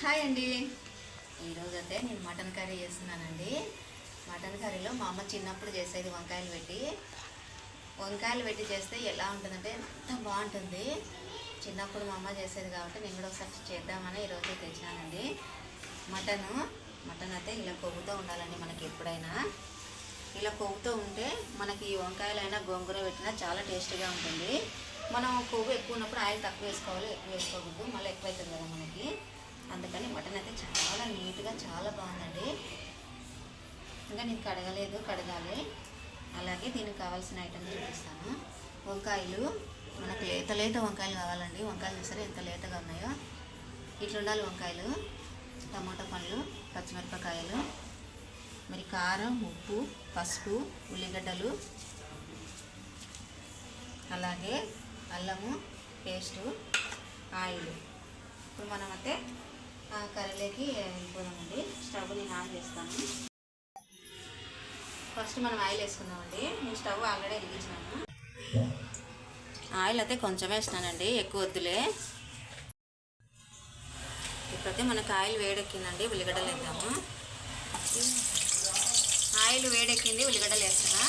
Hi అండి. ఈరోజైతే నేను మటన్ కర్రీ చేస్తున్నానండి. మటన్ కర్రీలో మా అమ్మ చిన్నప్పుడు చేసేది వంకాయలు పెట్టి. వంకాయలు పెట్టి చేస్తే ఎలా ఉంటుందంటే ఎంత బాగుంటుంది. చిన్నప్పుడు మా అమ్మ చేసేది కాబట్టి నేను కూడా ఒకసారి చేద్దామని ఈరోజు తెచ్చినానండి. మటను మటన్ అయితే ఇలా కొవ్వుతూ ఉండాలండి మనకి ఎప్పుడైనా. ఇలా కొవ్వుతూ ఉంటే మనకి ఈ వంకాయలైనా గోంగూర పెట్టినా చాలా టేస్టీగా ఉంటుంది. మనం కొవ్వు ఎక్కువ ఉన్నప్పుడు ఆయిల్ తక్కువ వేసుకోవాలి ఎక్కువ వేసుకోకూడదు. మళ్ళీ ఎక్కువ అవుతుంది కదా మనకి. అందుకని మటన్ అయితే చాలా నీట్గా చాలా బాగుందండి. ఇంకా నేను కడగలేదు కడగాలి. అలాగే దీనికి కావాల్సిన ఐటమ్ చూపిస్తాను. వంకాయలు మనకు లేత లేత వంకాయలు కావాలండి. వంకాయలు చూసారా ఎంత లేతగా ఉన్నాయో? ఇట్లా ఉండాలి వంకాయలు టమాటా పండ్లు పచ్చిమిరపకాయలు మరి కారం ఉప్పు పసుపు ఉల్లిగడ్డలు అలాగే అల్లము పేస్టు ఆయిల్. ఇప్పుడు మనం అయితే కర్రీలోకి వెళ్ళిపోదామండి స్టవ్ నేను ఆన్ చేస్తాను. ఫస్ట్ మనం ఆయిల్ వేసుకుందామండి. నేను స్టవ్ ఆల్రెడీ వెలిగించినాను. ఆయిల్ అయితే కొంచెం వేసినానండి ఎక్కువ వద్దులే. ఇప్పుడైతే మనకు ఆయిల్ వేడెక్కిందండి ఉల్లిగడ్డలు వేద్దాము. ఆయిల్ వేడెక్కింది ఉల్లిగడ్డలు వేస్తున్నా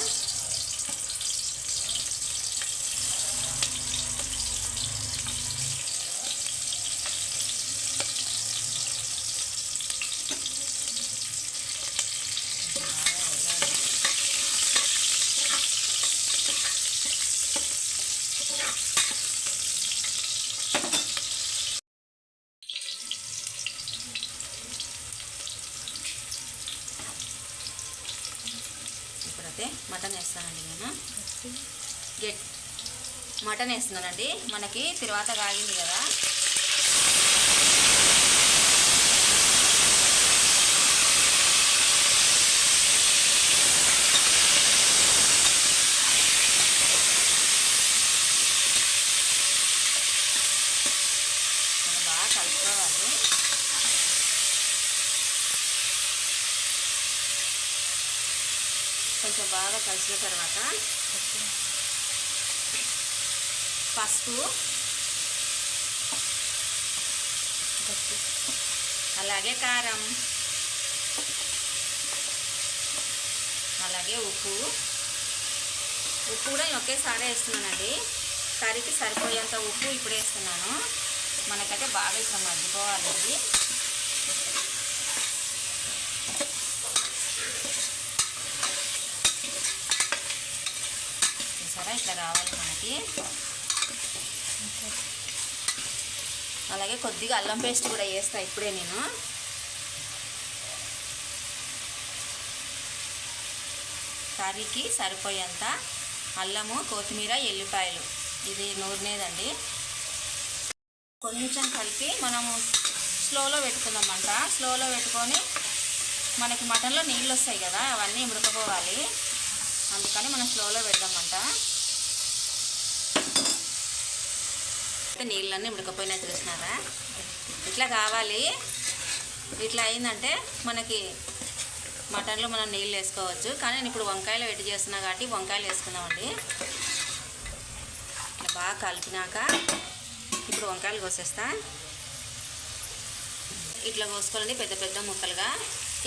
ఇప్పుడైతే మటన్ వేస్తానండి నేను. గెట్. మటన్ వేస్తున్నానండి. మనకి తర్వాత కాగింది కదా మనం బాగా కలుపుకోవాలి కొంచెం బాగా కలిసిన తర్వాత పసుపు అలాగే కారం అలాగే ఉప్పు. ఉప్పు కూడా నేను ఒకేసారి వేస్తున్నానండి. కర్రీకి సరిపోయేంత ఉప్పు ఇప్పుడు వేస్తున్నాను. మనకైతే బాగా ఇష్టం మగ్గిపోవాలి ఇట్లా రావాలి మనకి. అలాగే కొద్దిగా అల్లం పేస్ట్ కూడా వేస్తా ఇప్పుడే నేను. కర్రీకి సరిపోయేంత అల్లము కొత్తిమీర ఎల్లిపాయలు. ఇది నూరినేదండి. కొంచెం కలిపి మనము స్లోలో పెట్టుకుందామంట. స్లోలో పెట్టుకొని మనకి మటన్లో నీళ్ళు వస్తాయి కదా అవన్నీ ఉడకపోవాలి. అందుకని మనం స్లోలో పెడదామంట. అయితే నీళ్ళన్నీ ఉడకపోయినా చూసినారా ఇట్లా కావాలి. ఇట్లా అయిందంటే మనకి మటన్లో మనం నీళ్ళు వేసుకోవచ్చు. కానీ నేను ఇప్పుడు వంకాయలు వెట్టి చేస్తున్నా కాబట్టి వంకాయలు వేసుకుందామండి. ఇట్లా బాగా కలిపినాక ఇప్పుడు వంకాయలు కోసేస్తా. ఇట్లా కోసుకోవాలండి పెద్ద పెద్ద ముక్కలుగా.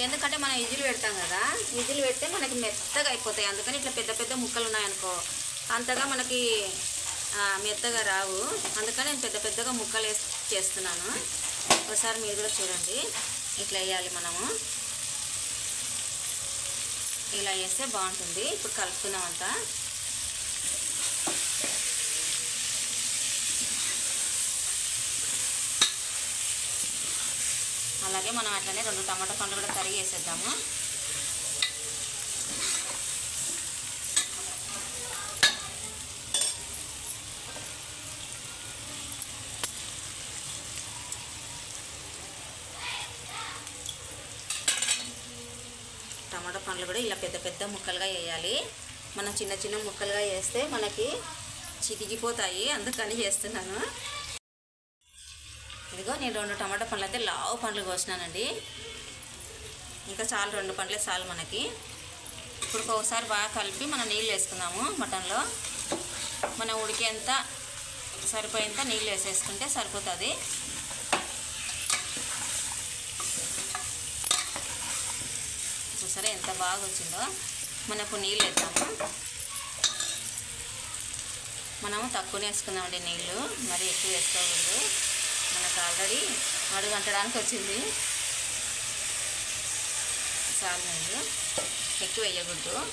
ఎందుకంటే మనం ఇజులు పెడతాం కదా ఇజులు పెడితే మనకి మెత్తగా అయిపోతాయి. అందుకని ఇట్లా పెద్ద పెద్ద ముక్కలు ఉన్నాయనుకో అంతగా మనకి మెత్తగా రావు. అందుకని నేను పెద్ద పెద్దగా ముక్కలు వేసి చేస్తున్నాను. ఒకసారి మీరు కూడా చూడండి. ఇట్లా వేయాలి మనము. ఇలా వేస్తే బాగుంటుంది. ఇప్పుడు కలుపుకుందామంతా అలాగే మనం అట్లనే రెండు టమాటా పండ్లు కూడా కరిగి వేసేద్దాము టమాటా పండ్లు కూడా ఇలా పెద్ద పెద్ద ముక్కలుగా వేయాలి. మనం చిన్న చిన్న ముక్కలుగా వేస్తే మనకి చితికిపోతాయి. అందుకని చేస్తున్నాను. ఇదిగో నేను రెండు టమాటా పండ్లు అయితే లావు పండ్లు కోసినానండి. ఇంకా చాలు రెండు పండ్లే చాలు మనకి. ఇప్పుడు ఒకసారి బాగా కలిపి మనం నీళ్ళు వేసుకుందాము మటన్లో. మనం ఉడికేంత సరిపోయేంత నీళ్ళు వేసేసుకుంటే సరిపోతుంది. ఎంత బాగా వచ్చిందో మనకు నీళ్ళు వేద్దాము? మనము తక్కువనే వేసుకుందామండి నీళ్ళు. మరి ఎక్కువ వేసుకోకూడదు. మనకు ఆల్రెడీ అడుగు అంటడానికి వచ్చింది. చాలు నీళ్ళు. ఎక్కువ వేయకూడదు.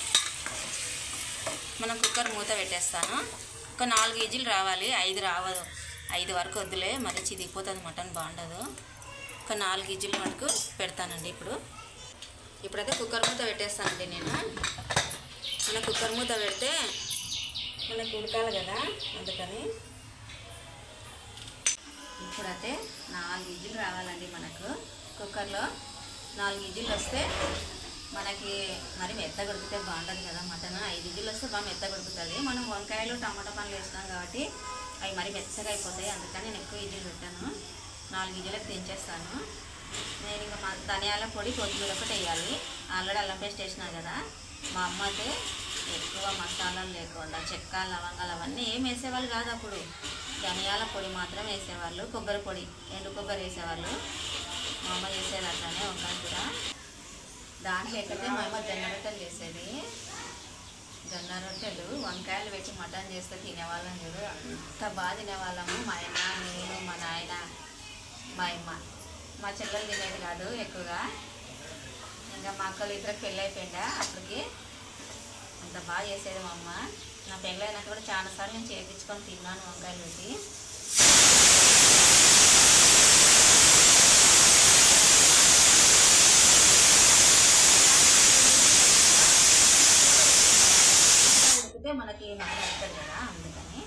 మనం కుక్కర్ మూత పెట్టేస్తాను. ఒక నాలుగు కేజీలు రావాలి. ఐదు రావదు. ఐదు వరకు వద్దులే. మరి చిదిగిపోతుంది మటన్ బాగుండదు. ఒక నాలుగు కేజీల వరకు పెడతానండి ఇప్పుడు. ఇప్పుడైతే కుక్కర్ మూత పెట్టేస్తానండి నేను. మన కుక్కర్ మూత పెడితే మనకు ఉడకాలి కదా అందుకని. ఇప్పుడైతే నాలుగు ఇజ్జులు రావాలండి మనకు. కుక్కర్లో నాలుగు ఇజ్జులు వస్తే మనకి మరి మెత్త కొడికితే బాగుంటుంది కదా మటన్. ఐదు ఇజ్జులు వస్తే బాగా మెత్త కొడుకుతుంది మనం వంకాయలు టమాటా పండ్లు వేస్తాం కాబట్టి అవి మరి మెత్తగా అయిపోతాయి. అందుకని నేను ఎక్కువ ఇజ్జులు పెట్టాను. నాలుగు ఇజ్జులకు తెంచేస్తాను నేను ఇంకా మా ధనియాల పొడి కొత్తిమీర ఒకటి వేయాలి. ఆల్రెడీ అల్లం పేస్ట్ వేసినా కదా. మా అమ్మ అయితే ఎక్కువ మసాలాలు లేకుండా చెక్క లవంగాలు అవన్నీ ఏం వేసేవాళ్ళు కాదు అప్పుడు. ధనియాల పొడి మాత్రం వేసేవాళ్ళు కొబ్బరి పొడి ఎండు కొబ్బరి వేసేవాళ్ళు. మా అమ్మ చేసేది అట్లానే వంకాయ కూర. దాంట్లో ఎక్కడితే మా అమ్మ జొన్న రొట్టెలు చేసేది. జొన్న రొట్టెలు వంకాయలు పెట్టి మటన్ చేస్తే తినేవాళ్ళం చూడు. అంత బాగా తినేవాళ్ళము. మా అమ్మ నేను మా నాయన మా అమ్మ. మా చెల్లెలు తినేది కాదు ఎక్కువగా. ఇంకా మా అక్కలు ఇద్దరికి పెళ్ళి అయిపోయిందా అప్పటికి. అంత బాగా చేసేది మా అమ్మ. నా పెళ్ళి అయినాక కూడా చాలాసార్లు నేను చేయించుకొని తిన్నాను వంకాయలు పెట్టి. మనకి మనం కదా అందుకని.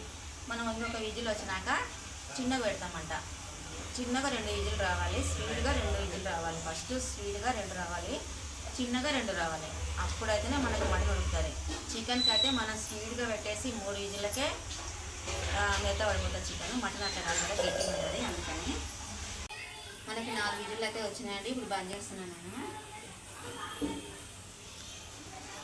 మనం ఇంకొక విజులు వచ్చినాక చిన్నగా పెడతామంట. చిన్నగా రెండు ఈజులు రావాలి స్పీడ్గా రెండు ఈజులు రావాలి. ఫస్ట్ స్పీడ్గా రెండు రావాలి చిన్నగా రెండు రావాలి. అప్పుడైతేనే మనకు మటన్ ఉడుకుతుంది చికెన్కి అయితే మనం స్పీడ్గా పెట్టేసి మూడు ఈజులకే మెత్త పడిపోతుంది చికెన్. మటన్ అట్లా కాదు కదా ఉంటుంది అందుకని. మనకి నాలుగు ఈజులు అయితే వచ్చినాయండి. ఇప్పుడు బంద్ చేస్తున్నాను నేను.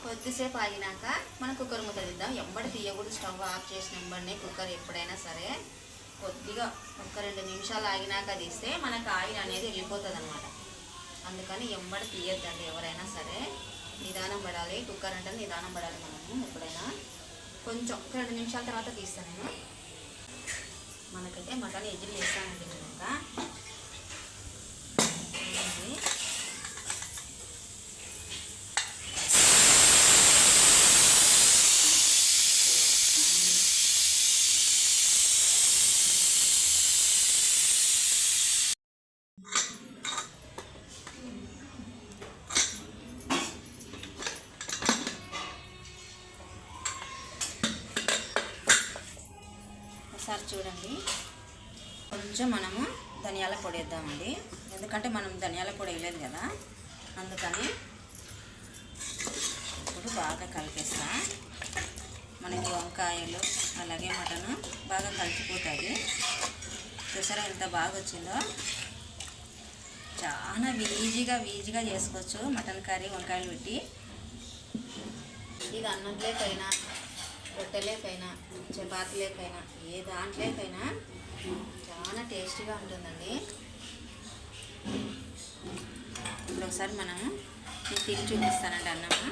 కొద్దిసేపు ఆగినాక మనం కుక్కర్ మూత తిద్దాం. ఎంబడి తీయకూడదు. స్టవ్ ఆఫ్ చేసిన ఎంబడిని కుక్కర్ ఎప్పుడైనా సరే కొద్దిగా ఒక రెండు నిమిషాలు ఆగినాక తీస్తే మనకు ఆయిల్ అనేది వెళ్ళిపోతుంది అనమాట అందుకని ఎంబడి తీయద్దండి ఎవరైనా సరే. నిదానం పడాలి కుక్కర్ అంటే నిదానం పడాలి మనము ఎప్పుడైనా. కొంచెం ఒక రెండు నిమిషాల తర్వాత తీస్తాను నేను. మనకైతే మటన్ ఎజ్జులు ఒకసారి చూడండి. కొంచెం మనము ధనియాల పొడి వేద్దామండి. ఎందుకంటే మనం ధనియాల పొడి వేయలేదు కదా. అందుకని ఇప్పుడు బాగా కలిపేస్తా. మనకి వంకాయలు అలాగే మటన్ బాగా కలిసిపోతుంది చూసారా ఎంత బాగా వచ్చిందో? చాలా ఈజీగా ఈజీగా చేసుకోవచ్చు మటన్ కర్రీ వంకాయలు పెట్టి. ఇది అన్నంలోకైనా రొట్టెలేకైనా చపాతీలేకైనా ఏ దాంట్లోకైనా చాలా టేస్టీగా ఉంటుందండి. ఇప్పుడు ఒకసారి మనం తిని చూపిస్తానండి అన్నమ్మ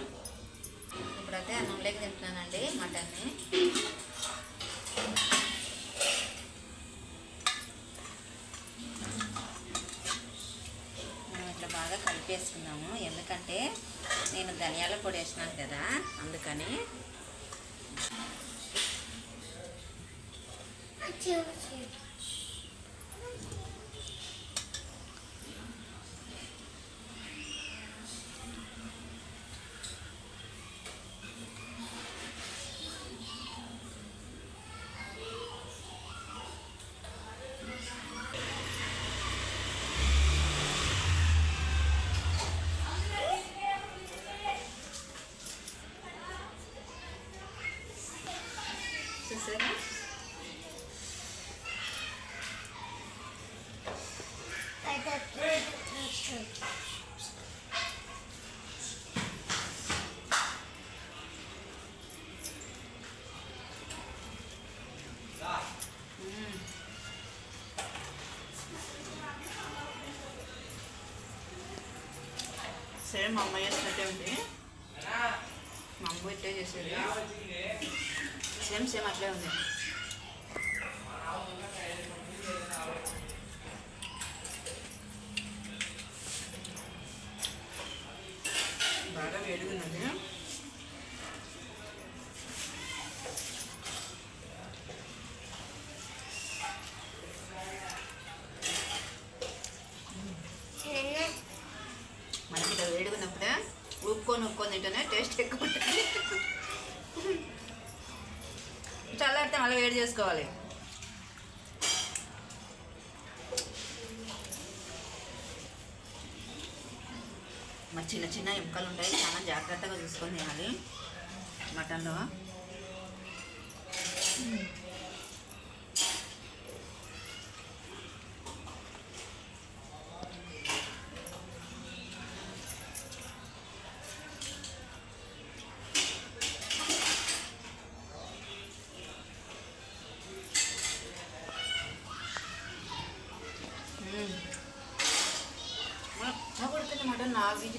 ఇప్పుడైతే అన్నంలోకి తింటున్నానండి మటన్ని. మనం ఇట్లా బాగా కలిపేసుకున్నాము ఎందుకంటే నేను ధనియాల పొడి వేసినాను కదా అందుకని చూసారా సేమ్ మా అమ్మాయి చేసినట్టే ఉంది. మా అమ్మ ఇట్టే చేసేది. సేమ్ సేమ్ అట్లే ఉంది. బాగా వేడిగా ఉన్నది. మనకి ఉప్పుకొని ఉప్పుకొని తింటేనే టేస్ట్ ఎక్కువ ఉంటుంది చల్లారితే మళ్ళీ వేడి చేసుకోవాలి. మరి చిన్న చిన్న ఎముకలు ఉంటాయి చాలా జాగ్రత్తగా చూసుకొని తినాలి. మటన్లో. Nazi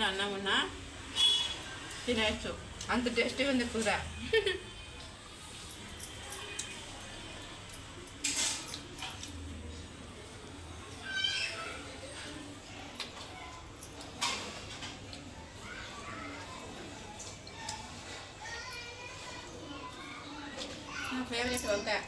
మటన్ అన్నం ఉన్నా తినేయచ్చు అంత టేస్టీ ఉంది కూర. నా ఫేవరెట్ వంకాయ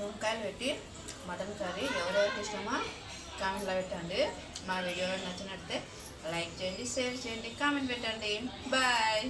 వంకాయలు పెట్టి మటన్ కర్రీ ఎవరెవరికి ఇష్టమో కామెంట్లో పెట్టండి. మా వీడియో నచ్చినట్టే లైక్ చేయండి షేర్ చేయండి కామెంట్ పెట్టండి. బాయ్